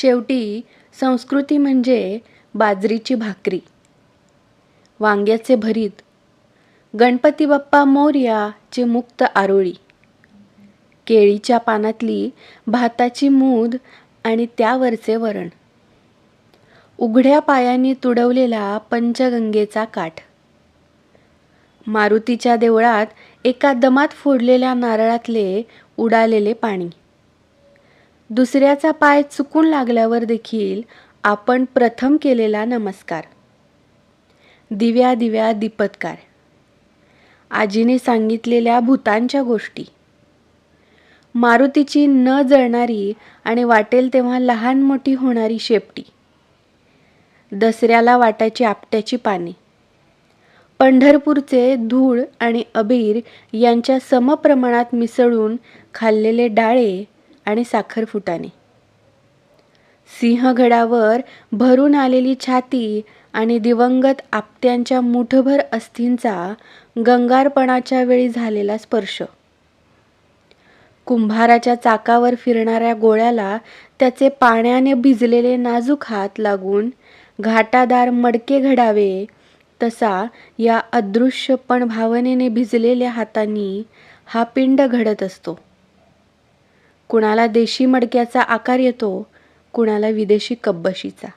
शेवटी संस्कृती म्हणजे बाजरीची भाकरी. वांग्याचे भरीत गणपती बाप्पा मोर्याचे मुक्त आरोळी केळीच्या पानातली भाताची मूद आणि त्यावरचे वरण उघड्या पायांनी तुडवलेला पंचगंगेचा काठ. मारुतीच्या देवळात एका दमात फोडलेल्या नारळातले उडालेले पाणी. दुसऱ्याचा पाय चुकून लागल्यावर देखील आपण प्रथम केलेला नमस्कार. दिव्या दिव्या दीपत्कार. आजीने सांगितलेल्या भूतांच्या गोष्टी. मारुतीची न जळणारी आणि वाटेल तेव्हा लहान मोठी होणारी शेपटी. दसऱ्याला वाटायची आपट्याची पाने. पंढरपूरचे धूळ आणि अबीर यांच्या समप्रमाणात मिसळून खाल्लेले डाळे आणि साखरफुटाने सिंहगडावर भरून आलेली छाती आणि दिवंगत आपट्यांच्या मुठभर अस्थींचा गंगारपणाच्या वेळी झालेला स्पर्श. कुंभाराच्या चाकावर फिरणाऱ्या गोळ्याला त्याचे पाण्याने भिजलेले नाजूक हात लागून घाटादार मडके घडावे तसा या अदृश्य पण भावनेने भिजलेल्या हातांनी हा पिंड घडत असतो. कुणाला देशी मडक्याचा आकार येतो कुणाला विदेशी कब्बशीचा.